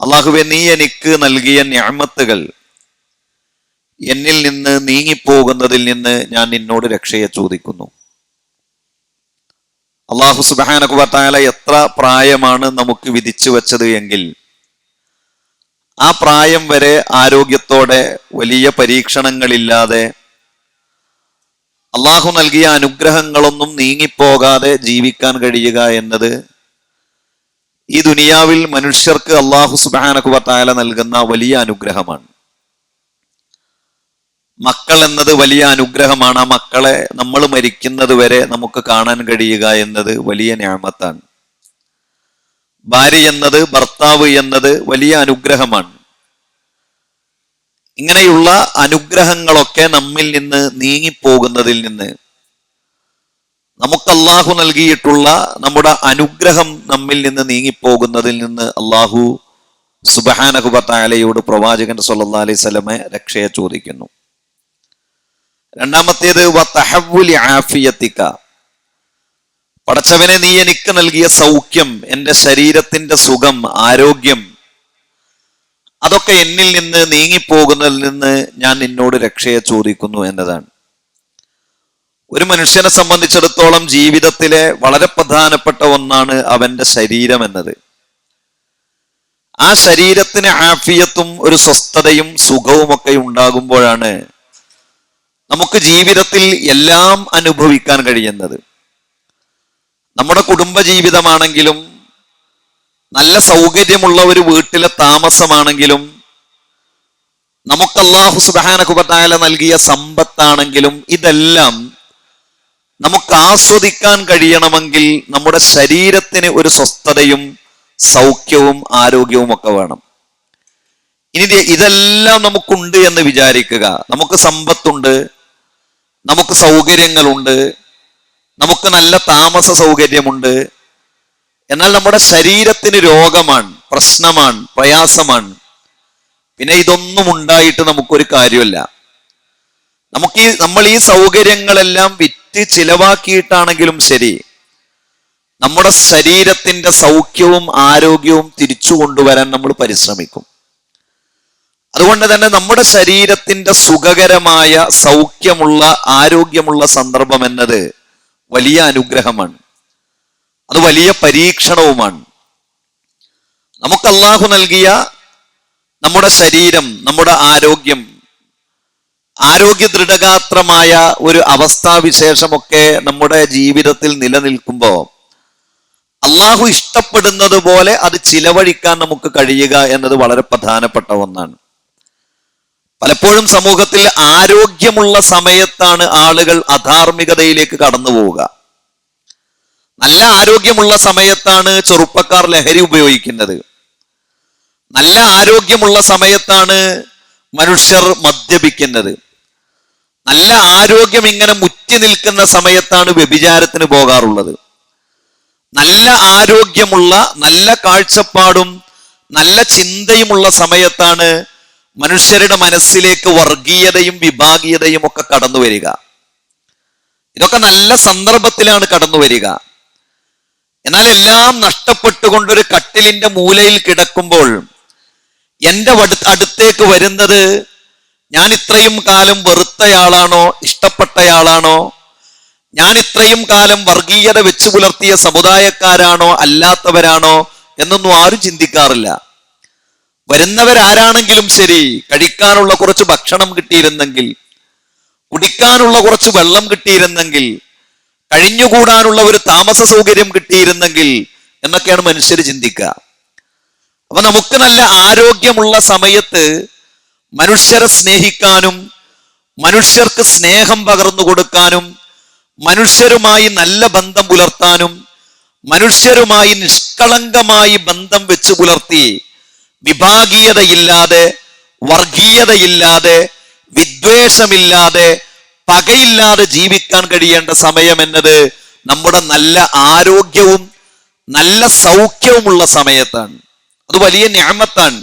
അള്ളാഹുവെ നീ എനിക്ക് നൽകിയ ഞാമത്തുകൾ എന്നിൽ നിന്ന് നീങ്ങിപ്പോകുന്നതിൽ നിന്ന് ഞാൻ നിന്നോട് രക്ഷയെ ചോദിക്കുന്നു. അള്ളാഹു സുബാനകുബത്തായ എത്ര പ്രായമാണ് നമുക്ക് വിധിച്ചു വച്ചത് എങ്കിൽ ആ പ്രായം വരെ ആരോഗ്യത്തോടെ വലിയ പരീക്ഷണങ്ങളില്ലാതെ അള്ളാഹു നൽകിയ അനുഗ്രഹങ്ങളൊന്നും നീങ്ങിപ്പോകാതെ ജീവിക്കാൻ കഴിയുക എന്നത് ഈ ദുനിയാവിൽ മനുഷ്യർക്ക് അള്ളാഹു സുബാനകുബത്തായ നൽകുന്ന വലിയ അനുഗ്രഹമാണ്. മക്കൾ എന്നത് വലിയ അനുഗ്രഹമാണ്. ആ മക്കളെ നമ്മൾ മരിക്കുന്നത് വരെ നമുക്ക് കാണാൻ കഴിയുക എന്നത് വലിയ ഞാമത്താണ്. ഭാര്യ എന്നത് ഭർത്താവ് എന്നത് വലിയ അനുഗ്രഹമാണ്. ഇങ്ങനെയുള്ള അനുഗ്രഹങ്ങളൊക്കെ നമ്മിൽ നിന്ന് നീങ്ങിപ്പോകുന്നതിൽ നിന്ന് നമുക്ക് അള്ളാഹു നൽകിയിട്ടുള്ള നമ്മുടെ അനുഗ്രഹം നമ്മിൽ നിന്ന് നീങ്ങിപ്പോകുന്നതിൽ നിന്ന് അള്ളാഹു സുബഹാനഹുബത്താലയോട് പ്രവാചകൻ സല്ലാ അലൈഹി സ്വലമെ രക്ഷയെ ചോദിക്കുന്നു. രണ്ടാമത്തേത് ആഫിയത്തിക്ക പടച്ചവനെ നീ എനിക്ക് നൽകിയ സൗഖ്യം എന്റെ ശരീരത്തിന്റെ സുഖം ആരോഗ്യം അതൊക്കെ എന്നിൽ നിന്ന് നീങ്ങിപ്പോകുന്നതിൽ നിന്ന് ഞാൻ നിന്നോട് രക്ഷയെ ചോദിക്കുന്നു എന്നതാണ്. ഒരു മനുഷ്യനെ സംബന്ധിച്ചിടത്തോളം ജീവിതത്തിലെ വളരെ പ്രധാനപ്പെട്ട ഒന്നാണ് അവന്റെ ശരീരം എന്നത്. ആ ശരീരത്തിന് ആഫിയത്തും ഒരു സ്വസ്ഥതയും സുഖവും ഒക്കെ ഉണ്ടാകുമ്പോഴാണ് നമുക്ക് ജീവിതത്തിൽ എല്ലാം അനുഭവിക്കാൻ കഴിയുന്നത്. നമ്മുടെ കുടുംബ ജീവിതമാണെങ്കിലും നല്ല സൗകര്യമുള്ള ഒരു വീട്ടിലെ താമസമാണെങ്കിലും നമുക്ക് അള്ളാഹു സുബാനകുബത്തായ നൽകിയ സമ്പത്താണെങ്കിലും ഇതെല്ലാം നമുക്ക് ആസ്വദിക്കാൻ കഴിയണമെങ്കിൽ നമ്മുടെ ശരീരത്തിന് ഒരു സ്വസ്ഥതയും സൗഖ്യവും ആരോഗ്യവും ഒക്കെ വേണം. ഇനി ഇതെല്ലാം നമുക്കുണ്ട് എന്ന് വിചാരിക്കുക. നമുക്ക് സമ്പത്തുണ്ട് നമുക്ക് സൗകര്യങ്ങളുണ്ട് നമുക്ക് നല്ല താമസ സൗകര്യമുണ്ട്. എന്നാൽ നമ്മുടെ ശരീരത്തിന് രോഗമാണ് പ്രശ്നമാണ് പ്രയാസമാണ്. പിന്നെ ഇതൊന്നും ഉണ്ടായിട്ട് നമുക്കൊരു കാര്യമല്ല. നമുക്ക് ഈ നമ്മൾ ഈ സൗകര്യങ്ങളെല്ലാം വിറ്റ് ചിലവാക്കിയിട്ടാണെങ്കിലും ശരി. നമ്മുടെ ശരീരത്തിന്റെ സൗഖ്യവും ആരോഗ്യവും തിരിച്ചു കൊണ്ടുവരാൻ നമ്മൾ പരിശ്രമിക്കും. അതുകൊണ്ട് തന്നെ നമ്മുടെ ശരീരത്തിന്റെ സുഖകരമായ സൗഖ്യമുള്ള ആരോഗ്യമുള്ള സന്ദർഭം എന്നത് വലിയ അനുഗ്രഹമാണ്. അത് വലിയ പരീക്ഷണവുമാണ്. നമുക്ക് അള്ളാഹു നൽകിയ നമ്മുടെ ശരീരം നമ്മുടെ ആരോഗ്യം ആരോഗ്യ ദൃഢഗാത്രമായ ഒരു അവസ്ഥാവിശേഷമൊക്കെ നമ്മുടെ ജീവിതത്തിൽ നിലനിൽക്കുമ്പോൾ അള്ളാഹു ഇഷ്ടപ്പെടുന്നത് പോലെ അത് ചിലവഴിക്കാൻ നമുക്ക് കഴിയുക എന്നത് വളരെ പ്രധാനപ്പെട്ട ഒന്നാണ്. പലപ്പോഴും സമൂഹത്തിൽ ആരോഗ്യമുള്ള സമയത്താണ് ആളുകൾ അധാർമികതയിലേക്ക് കടന്നു പോവുക. നല്ല ആരോഗ്യമുള്ള സമയത്താണ് ചെറുപ്പക്കാർ ലഹരി ഉപയോഗിക്കുന്നത്. നല്ല ആരോഗ്യമുള്ള സമയത്താണ് മനുഷ്യർ മദ്യപിക്കുന്നത്. നല്ല ആരോഗ്യം ഇങ്ങനെ മുറ്റി നിൽക്കുന്ന സമയത്താണ് വ്യഭിചാരത്തിന് പോകാറുള്ളത്. നല്ല ആരോഗ്യമുള്ള നല്ല കാഴ്ചപ്പാടും നല്ല ചിന്തയുമുള്ള സമയത്താണ് മനുഷ്യരുടെ മനസ്സിലേക്ക് വർഗീയതയും വിഭാഗീയതയും ഒക്കെ കടന്നു വരിക. ഇതൊക്കെ നല്ല സന്ദർഭത്തിലാണ് കടന്നു വരിക. എന്നാൽ എല്ലാം നഷ്ടപ്പെട്ടുകൊണ്ടൊരു കട്ടിലിന്റെ മൂലയിൽ കിടക്കുമ്പോൾ എന്റെ അടുത്തേക്ക് വരുന്നത് ഞാൻ ഇത്രയും കാലം വെറുത്തയാളാണോ? ഇഷ്ടപ്പെട്ടയാളാണോ? ഞാൻ ഇത്രയും കാലം വർഗീയത വെച്ചു പുലർത്തിയ സമുദായക്കാരാണോ? അല്ലാത്തവരാണോ? എന്നൊന്നും ആരും ചിന്തിക്കാറില്ല. വരുന്നവരാരാണെങ്കിലും ശരി കഴിക്കാനുള്ള കുറച്ച് ഭക്ഷണം കിട്ടിയിരുന്നെങ്കിൽ കുടിക്കാനുള്ള കുറച്ച് വെള്ളം കിട്ടിയിരുന്നെങ്കിൽ കഴിഞ്ഞുകൂടാനുള്ള ഒരു താമസ സൗകര്യം കിട്ടിയിരുന്നെങ്കിൽ എന്നൊക്കെയാണ് മനുഷ്യർ ചിന്തിക്കുക. അപ്പൊ നമുക്ക് നല്ല ആരോഗ്യമുള്ള സമയത്ത് മനുഷ്യരെ സ്നേഹിക്കാനും മനുഷ്യർക്ക് സ്നേഹം പകർന്നു കൊടുക്കാനും മനുഷ്യരുമായി നല്ല ബന്ധം പുലർത്താനും മനുഷ്യരുമായി നിഷ്കളങ്കമായി ബന്ധം വെച്ച് പുലർത്തി വിഭാഗീയതയില്ലാതെ വർഗീയതയില്ലാതെ വിദ്വേഷമില്ലാതെ പകയില്ലാതെ ജീവിക്കാൻ കഴിയേണ്ട സമയം എന്നത് നമ്മുടെ നല്ല ആരോഗ്യവും നല്ല സൗഖ്യവുമുള്ള സമയത്താണ്. അത് വലിയ ഞാമത്താണ്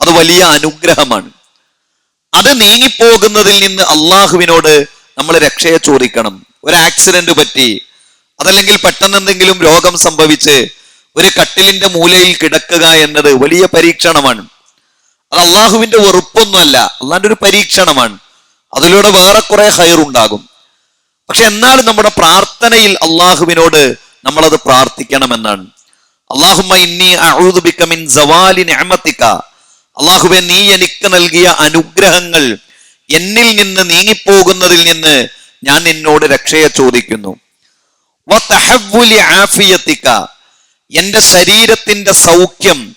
അത് വലിയ അനുഗ്രഹമാണ്. അത് നീങ്ങിപ്പോകുന്നതിൽ നിന്ന് അള്ളാഹുവിനോട് നമ്മൾ രക്ഷയെ ചോദിക്കണം. ഒരു ആക്സിഡന്റ് പറ്റി അതല്ലെങ്കിൽ പെട്ടെന്ന് എന്തെങ്കിലും രോഗം സംഭവിച്ച് ഒരു കട്ടിലിന്റെ മൂലയിൽ കിടക്കുക എന്നത് വലിയ പരീക്ഷണമാണ്. അത് അള്ളാഹുവിന്റെ വെറുപ്പൊന്നുമല്ല അള്ളാന്റെ ഒരു പരീക്ഷണമാണ്. അതിലൂടെ വേറെ കുറെ ഉണ്ടാകും. പക്ഷെ എന്നാലും നമ്മുടെ പ്രാർത്ഥനയിൽ അള്ളാഹുവിനോട് നമ്മളത് പ്രാർത്ഥിക്കണമെന്നാണ്. അള്ളാഹുമ്മ ഇന്നി അഊദു ബിക മിൻ സവാലി നിഅമതിക അള്ളാഹുവെ നീ എനിക്ക് നൽകിയ അനുഗ്രഹങ്ങൾ എന്നിൽ നിന്ന് നീങ്ങിപ്പോകുന്നതിൽ നിന്ന് ഞാൻ നിന്നോട് രക്ഷയെ ചോദിക്കുന്നു. എന്റെ ശരീരത്തിന്റെ സൗഖ്യം